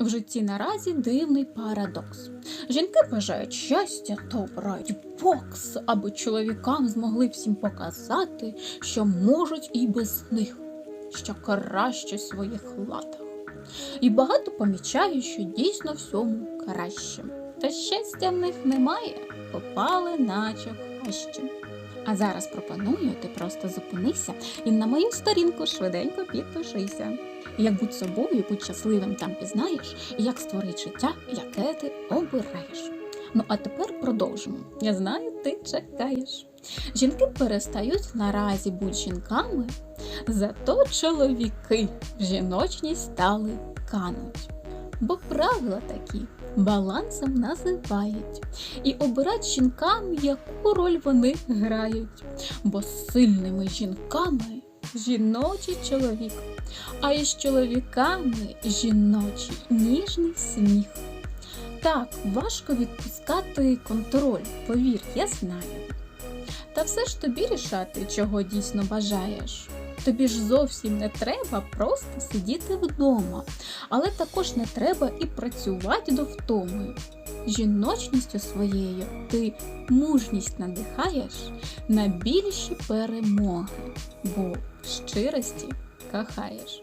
В житті наразі дивний парадокс. Жінки бажають щастя, добра й бокс, аби чоловікам змогли всім показати, що можуть і без них, що краще в своїх латах. І багато помічають, що дійсно всьому краще. Та щастя в них немає, попали наче в. А зараз пропоную, ти просто зупинися і на мою сторінку швиденько підпишися. Як будь собою, будь щасливим там пізнаєш, і як створить життя, яке ти обираєш. Ну а тепер продовжимо. Я знаю, ти чекаєш. Жінки перестають наразі бути жінками, зато чоловіки в жіночність стали кануть. Бо правила такі балансом називають і обирають жінкам, яку роль вони грають. Бо сильними жінками жіночий чоловік, а із чоловіками жіночий ніжний сміх. Так, важко відпускати контроль, повір, я знаю. Та все ж тобі рішати, чого дійсно бажаєш. Тобі ж зовсім не треба просто сидіти вдома, але також не треба і працювати до втоми. Жіночністю своєю ти мужність надихаєш на більші перемоги, бо в щирості кохаєш.